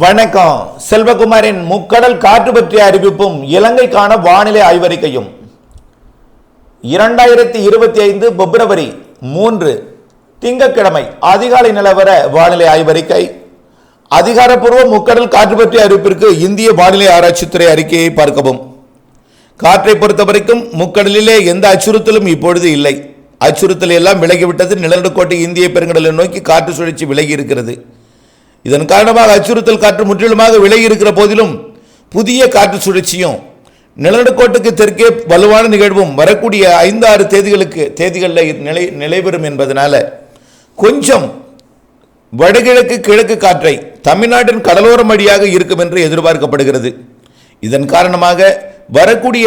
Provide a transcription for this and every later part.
வணக்கம். செல்வகுமாரின் முக்கடல் காற்று பற்றிய அறிவிப்பும் இலங்கைக்கான வானிலை ஆய்வறிக்கையும். இரண்டாயிரத்தி இருபத்தி ஐந்து பிப்ரவரி மூன்று திங்கட்கிழமை அதிகாலை நிலவர வானிலை ஆய்வறிக்கை. அதிகாரப்பூர்வ முக்கடல் காற்று பற்றிய அறிவிப்பிற்கு இந்திய வானிலை ஆராய்ச்சித்துறை அறிக்கையை பார்க்கவும். காற்றை பொறுத்தவரைக்கும் முக்கடலிலே எந்த அச்சுறுத்தலும் இப்பொழுது இல்லை. அச்சுறுத்தல் எல்லாம் விலகிவிட்டது. நிலநடுக்கோட்டை இந்திய பெருங்கடலை நோக்கி காற்று சுழற்சி விலகி இருக்கிறது. இதன் காரணமாக அச்சுறுத்தல் காற்று முற்றிலுமாக விலகி இருக்கிற போதிலும் புதிய காற்று சுழற்சியும் நிலநடுக்கோட்டுக்கு தெற்கே வலுவான நிகழ்வும் வரக்கூடிய ஐந்து ஆறு தேதிகளுக்கு தேதிகளில் நிலை நிலைபெறும் என்பதனால கொஞ்சம் வடகிழக்கு கிழக்கு காற்றை தமிழ்நாட்டின் கடலோரம் வழியாக இருக்கும் என்று எதிர்பார்க்கப்படுகிறது. இதன் காரணமாக வரக்கூடிய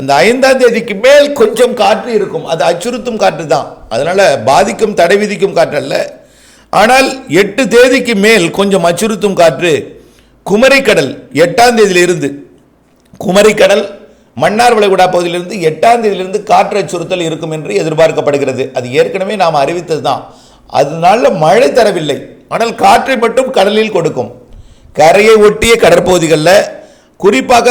அந்த ஐந்தாம் தேதிக்கு மேல் கொஞ்சம் காற்று இருக்கும். அது அச்சுறுத்தும் காற்று தான். அதனால் பாதிக்கும் தடை விதிக்கும் காற்று அல்ல ஆனால் எட்டு தேதிக்கு மேல் கொஞ்சம் அச்சுறுத்தும் காற்று. குமரிக்கடல் எட்டாம் தேதியிலிருந்து. குமரிக்கடல் மன்னார் வளைகுடா பகுதியிலிருந்து எட்டாம் தேதியிலிருந்து காற்று அச்சுறுத்தல் இருக்கும் என்று எதிர்பார்க்கப்படுகிறது. அது ஏற்கனவே நாம் அறிவித்தது தான். அதனால மழை தரவில்லை. ஆனால் காற்றை மட்டும் கடலில் கொடுக்கும். கரையை ஒட்டிய கடற்பகுதிகளில் குறிப்பாக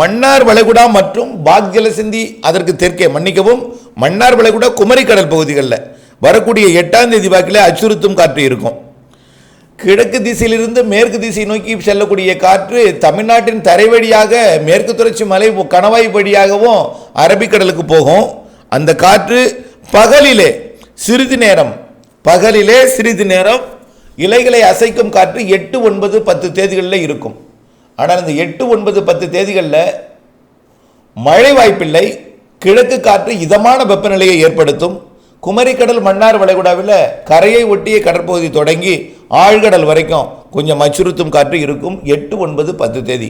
மன்னார் வளைகுடா மற்றும் பாக்ஜலசிந்தி அதற்கு தெற்கே மன்னிக்கவும் மன்னார் வளைகுடா குமரிக்கடல் பகுதிகளில். வரக்கூடிய எட்டாம் தேதி வாக்கில் அச்சுறுத்தும் காற்று இருக்கும். கிழக்கு திசையிலிருந்து மேற்கு திசை நோக்கி செல்லக்கூடிய காற்று தமிழ்நாட்டின் தரை வழியாக மேற்கு தொடர்ச்சி மலை கணவாய் வழியாகவும் அரபிக்கடலுக்கு போகும். அந்த காற்று பகலிலே சிறிது நேரம் பகலிலே சிறிது நேரம் இலைகளை அசைக்கும் காற்று எட்டு ஒன்பது பத்து தேதிகளில் இருக்கும். ஆனால் இந்த எட்டு ஒன்பது பத்து தேதிகளில் மழை வாய்ப்பில்லை. கிழக்கு காற்று இதமான வெப்பநிலையை ஏற்படுத்தும். குமரிக்கடல் மன்னார் வளைகுடாவில் கரையை ஒட்டிய கடற்பகுதி தொடங்கி ஆழ்கடல் வரைக்கும் கொஞ்சம் அச்சுறுத்தும் காற்று இருக்கும். எட்டு ஒன்பது பத்து தேதி.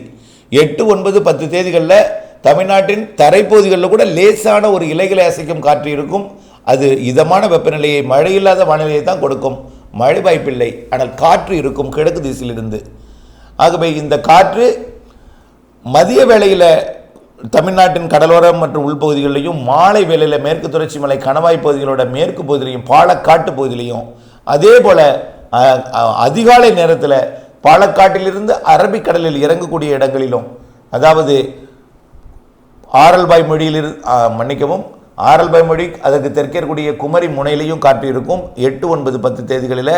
எட்டு ஒன்பது பத்து தேதிகளில் தமிழ்நாட்டின் தரைப்பகுதிகளில் கூட லேசான ஒரு இலைகளை அசைக்கும் காற்று இருக்கும். அது இதமான வெப்பநிலையை மழையில்லாத வானிலையை தான் கொடுக்கும். மழை வாய்ப்பில்லை. ஆனால் காற்று இருக்கும் கிழக்கு திசையிலிருந்து. ஆகவே இந்த காற்று மதிய வேளையில் தமிழ்நாட்டின் கடலோரம் மற்றும் உள்பகுதிகளிலையும் மாலை வேளையில் மேற்கு தொடர்ச்சி மலை கணவாய் பகுதிகளோட மேற்கு பகுதியிலையும் பாலக்காட்டு பகுதியிலையும். அதே போல் அதிகாலை நேரத்தில் பாலக்காட்டிலிருந்து அரபிக்கடலில் இறங்கக்கூடிய இடங்களிலும் அதாவது ஆரல்பாய் மொழியில் மன்னிக்கவும் ஆரல்பாய் மொழி அதற்கு தெற்கே குமரி முனையிலையும் காற்று இருக்கும் எட்டு ஒன்பது பத்து தேதிகளில்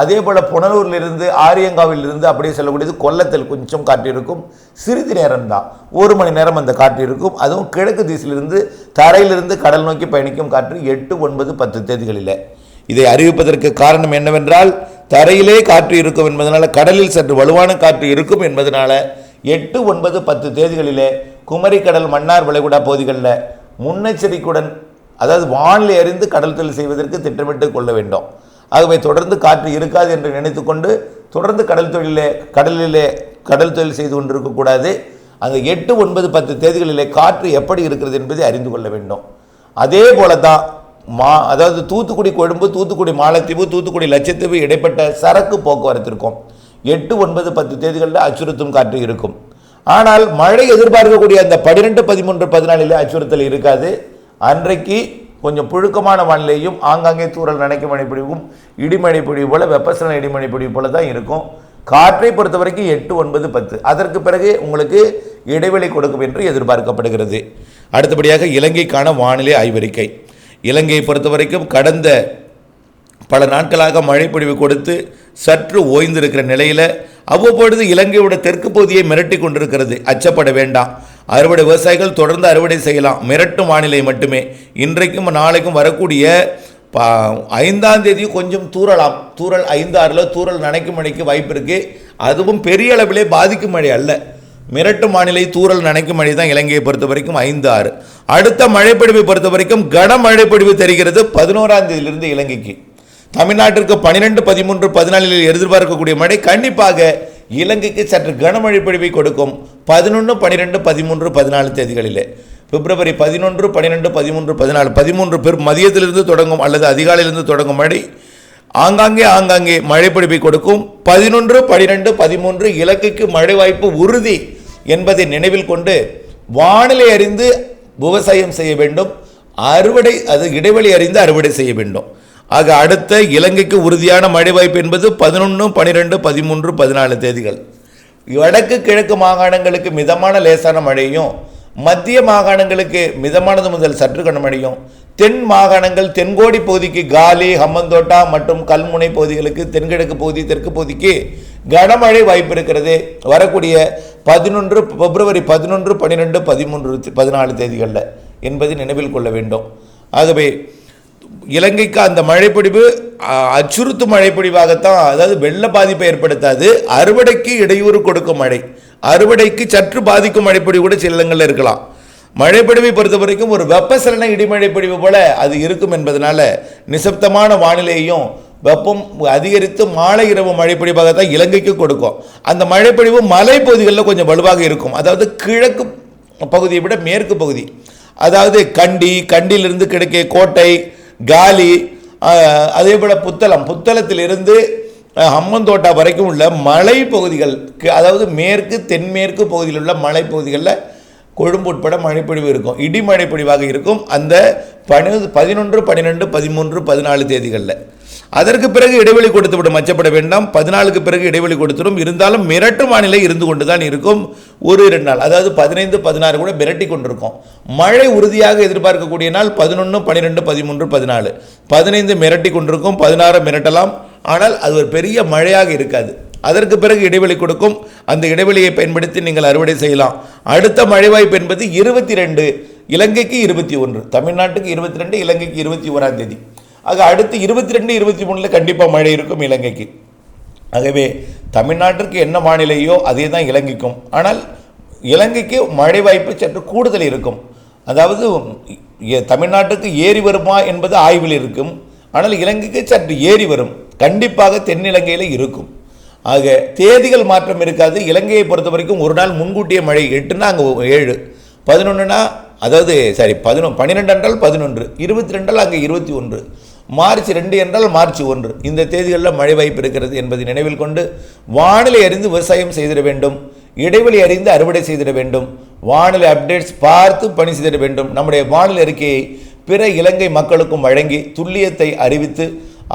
அதே போல் புனலூர்லேருந்து ஆரியங்காவிலிருந்து அப்படியே செல்லக்கூடியது கொல்லத்தில் கொஞ்சம் காற்று இருக்கும் சிறிது நேரம் தான் ஒரு மணி நேரம் அந்த காற்று இருக்கும். அதுவும் கிழக்கு திசையிலிருந்து தரையிலிருந்து கடல் நோக்கி பயணிக்கும் காற்று எட்டு ஒன்பது பத்து தேதிகளில். இதை அறிவிப்பதற்கு காரணம் என்னவென்றால் தரையிலே காற்று இருக்கும் என்பதனால் கடலில் சற்று வலுவான காற்று இருக்கும் என்பதனால் எட்டு ஒன்பது பத்து தேதிகளிலே குமரிக்கடல் மன்னார் வளைகுடா பகுதிகளில் முன்னெச்சரிக்கையுடன் அதாவது வானிலை அறிந்து கடல் தொழில் செய்வதற்கு திட்டமிட்டு கொள்ள வேண்டும். ஆகவே தொடர்ந்து காற்று இருக்காது என்று நினைத்துக்கொண்டு தொடர்ந்து கடல் தொழிலே கடலிலே கடல் தொழில் செய்து கொண்டிருக்கக்கூடாது அந்த எட்டு ஒன்பது பத்து தேதிகளிலே காற்று எப்படி இருக்கிறது என்பதை அறிந்து கொள்ள வேண்டும். அதே போல தான் மா அதாவது தூத்துக்குடி கொழும்பு தூத்துக்குடி மாலத்தீவு தூத்துக்குடி லட்சத்தீவு இடைப்பட்ட சரக்கு போக்குவரத்து இருக்கும். எட்டு ஒன்பது பத்து தேதிகளில் அச்சுறுத்தும் காற்று இருக்கும். ஆனால் மழை எதிர்பார்க்கக்கூடிய அந்த பன்னிரெண்டு பதிமூன்று பதினாலில் அச்சுறுத்தல் இருக்காது. அன்றைக்கு கொஞ்சம் புழுக்கமான வானிலையும் ஆங்காங்கே தூறல் நனைக்கும் மழைப்பொழிவும் இடிமழை பொழிவு போல் வெப்பசலன இடிமழை பொழிவு போல தான் இருக்கும். காற்றை பொறுத்த வரைக்கும் எட்டு ஒன்பது பத்து. அதற்கு பிறகு உங்களுக்கு இடைவெளி கொடுக்கும் என்று எதிர்பார்க்கப்படுகிறது. அடுத்தபடியாக இலங்கைக்கான வானிலை ஆய்வறிக்கை. இலங்கையை பொறுத்த வரைக்கும் கடந்த பல நாட்களாக மழைப்பொழிவு கொடுத்து சற்று ஓய்ந்திருக்கிற நிலையில் அவ்வப்பொழுது இலங்கையோட தெற்கு பகுதியை மிரட்டி கொண்டிருக்கிறது. அச்சப்பட வேண்டாம். அறுவடை விவசாயிகள் தொடர்ந்து அறுவடை செய்யலாம். மிரட்டும் வானிலை மட்டுமே. இன்றைக்கும் நாளைக்கும் வரக்கூடிய பா ஐந்தாம் தேதி கொஞ்சம் தூறலாம். தூறல் ஐந்து ஆறில் தூறல் நனைக்கும் மழைக்கு வாய்ப்பு இருக்குது அதுவும் பெரிய அளவிலே பாதிக்கும் மழை அல்ல. மிரட்டு வானிலை தூரல் நனைக்கும் மழை தான் இலங்கையை பொறுத்த வரைக்கும் ஐந்து ஆறு அடுத்த மழைப்பிடிவை பொறுத்த வரைக்கும் கனமழைப்பொழிவு தெரிகிறது பதினோராம் தேதியிலிருந்து இலங்கைக்கு. தமிழ்நாட்டிற்கு பன்னிரெண்டு பதிமூன்று பதினாலில் எதிர்பார்க்கக்கூடிய மழை கண்டிப்பாக இலங்கைக்கு சற்று கனமழை பொழிவை கொடுக்கும் பதினொன்று பன்னிரெண்டு பதிமூன்று பதினாலு தேதிகளிலே. பிப்ரவரி பதினொன்று பன்னிரெண்டு பதிமூன்று பதினாலு. பதிமூன்று பேர் மதியத்திலிருந்து தொடங்கும் அல்லது அதிகாலையிலிருந்து தொடங்கும் மழை. ஆங்காங்கே ஆங்காங்கே மழை கொடுக்கும். பதினொன்று பன்னிரெண்டு பதிமூன்று இலக்குக்கு மழை வாய்ப்பு உறுதி என்பதை நினைவில் கொண்டு வானிலை அறிந்து விவசாயம் செய்ய வேண்டும். அறுவடை அது இடைவெளி அறிந்து அறுவடை செய்ய வேண்டும். ஆக அடுத்த இலங்கைக்கு உறுதியான மழை வாய்ப்பு என்பது பதினொன்று பன்னிரெண்டு பதிமூன்று பதினாலு தேதிகள். வடக்கு கிழக்கு மாகாணங்களுக்கு மிதமான லேசான மழையும் மத்திய மாகாணங்களுக்கு மிதமானது முதல் சற்று கனமழையும் தென் மாகாணங்கள் தென்கோடி பகுதிக்கு காலி ஹம்மந்தோட்டா மற்றும் கல்முனை பகுதிகளுக்கு தென்கிழக்கு பகுதி தெற்கு பகுதிக்கு கனமழை வாய்ப்பு இருக்கிறது. வரக்கூடிய பதினொன்று பிப்ரவரி பதினொன்று பன்னிரெண்டு பதிமூன்று பதினாலு தேதிகளில் என்பதை நினைவில் கொள்ள வேண்டும். ஆகவே இலங்கைக்கு அந்த மழைப்பிடிவு அ, அச்சுறுத்தும் மழைப்பொழிவாகத்தான் அதாவது வெள்ள பாதிப்பை ஏற்படுத்தாது. அறுவடைக்கு இடையூறு கொடுக்கும் மழை. அறுவடைக்கு சற்று பாதிக்கும் மழைப்பொழிவு கூட சில இருக்கலாம். மழைப்பொழிவை பொறுத்த வரைக்கும் ஒரு வெப்பசலன இடிமழை பொழிவு போல அது இருக்கும் என்பதனால நிசப்தமான வானிலையையும் வெப்பம் அதிகரித்து மாலை இரவு மழைப்பொழிவாகத்தான் இலங்கைக்கு கொடுக்கும். அந்த மழைப்பொழிவு மலைப்பகுதிகளில் கொஞ்சம் வலுவாக இருக்கும். அதாவது கிழக்கு பகுதியை விட மேற்கு பகுதி. அதாவது கண்டி கண்டியிலிருந்து கிடைக்க கோட்டை காலி அதே போல் புத்தளம். புத்தளத்திலிருந்து ஹம்மந்தோட்டா வரைக்கும் உள்ள மலை பகுதிகளுக்கு அதாவது மேற்கு தென்மேற்கு பகுதியில் உள்ள மலை பகுதிகளில் கொழும்பு உட்பட மழைப்பொழிவு இருக்கும். இடி மழைப்பொழிவாக இருக்கும் அந்த பனி பதினொன்று பன்னிரெண்டு பதிமூன்று பதினாலு தேதிகளில். அதற்கு பிறகு இடைவெளி கொடுத்துவிடும் அச்சப்பட வேண்டாம். பதினாலுக்கு பிறகு இடைவெளி கொடுத்துடும். இருந்தாலும் மிரட்டு வானிலை இருந்து கொண்டு தான் இருக்கும். ஒரு இரண்டு நாள் அதாவது பதினைந்து பதினாறு கூட மிரட்டி கொண்டிருக்கும். மழை உறுதியாக எதிர்பார்க்கக்கூடிய நாள் பதினொன்று பன்னிரெண்டு பதிமூன்று பதினாலு. பதினைந்து மிரட்டி கொண்டிருக்கும் பதினாறு மிரட்டலாம். ஆனால் அது ஒரு பெரிய மழையாக இருக்காது. அதற்கு பிறகு இடைவெளி கொடுக்கும். அந்த இடைவெளியை பயன்படுத்தி நீங்கள் அறுவடை செய்யலாம். அடுத்த மழை வாய்ப்பு என்பது இருபத்தி ரெண்டு இலங்கைக்கு இருபத்தி ஒன்று. தமிழ்நாட்டுக்கு இருபத்தி ரெண்டு இலங்கைக்கு இருபத்தி ஓராம் தேதி. ஆக அடுத்து இருபத்தி ரெண்டு இருபத்தி மூணில் கண்டிப்பாக மழை இருக்கும் இலங்கைக்கு. ஆகவே தமிழ்நாட்டிற்கு என்ன வானிலையோ அதே தான் இலங்கைக்கும். ஆனால் இலங்கைக்கு மழை வாய்ப்பு சற்று கூடுதல் இருக்கும். அதாவது தமிழ்நாட்டுக்கு ஏறி வருமா என்பது ஆய்வில் இருக்கும். ஆனால் இலங்கைக்கு சற்று ஏறி வரும். கண்டிப்பாக தென்னிலங்கையில் இருக்கும். ஆக தேதிகள் மாற்றம் இருக்காது. இலங்கையை பொறுத்த வரைக்கும் ஒரு நாள் முன்கூட்டிய மழை எட்டுனா அங்கே ஏழு. பதினொன்றுனா அதாவது சாரி பதினொன்று பன்னிரெண்டு என்றால் பதினொன்று. இருபத்தி ரெண்டால் அங்கே இருபத்தி ஒன்று. மார்ச் ரெண்டு என்றால் மார்ச் ஒன்று. இந்த தேதிகளில் மழை வாய்ப்பு இருக்கிறது என்பதை நினைவில் கொண்டு வானிலை அறிந்து விவசாயம் செய்திட வேண்டும். இடைவெளி அறிந்து அறுவடை செய்திட வேண்டும். வானிலை அப்டேட்ஸ் பார்த்து பணி செய்திட வேண்டும். நம்முடைய வானிலை அறிக்கையை பிற இலங்கை மக்களுக்கும் வழங்கி துல்லியத்தை அறிவித்து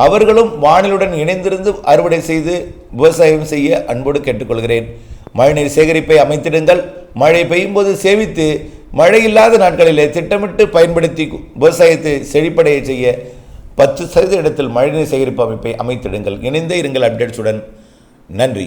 அவர்களும் வானிலுடன் இணைந்திருந்து அறுவடை செய்து விவசாயம் செய்ய அன்போடு கேட்டுக்கொள்கிறேன். மழைநீர் சேகரிப்பை அமைத்திடுங்கள். மழை பெய்யும் போது சேமித்து மழை இல்லாத நாட்களிலே திட்டமிட்டு பயன்படுத்தி விவசாயத்தை செழிப்படைய செய்ய பத்து சதவீத இடத்தில் மழைநீர் சேகரிப்பு அமைப்பை அமைத்திடுங்கள். இணைந்தே இருங்கள் அப்டேட்ஸுடன். நன்றி.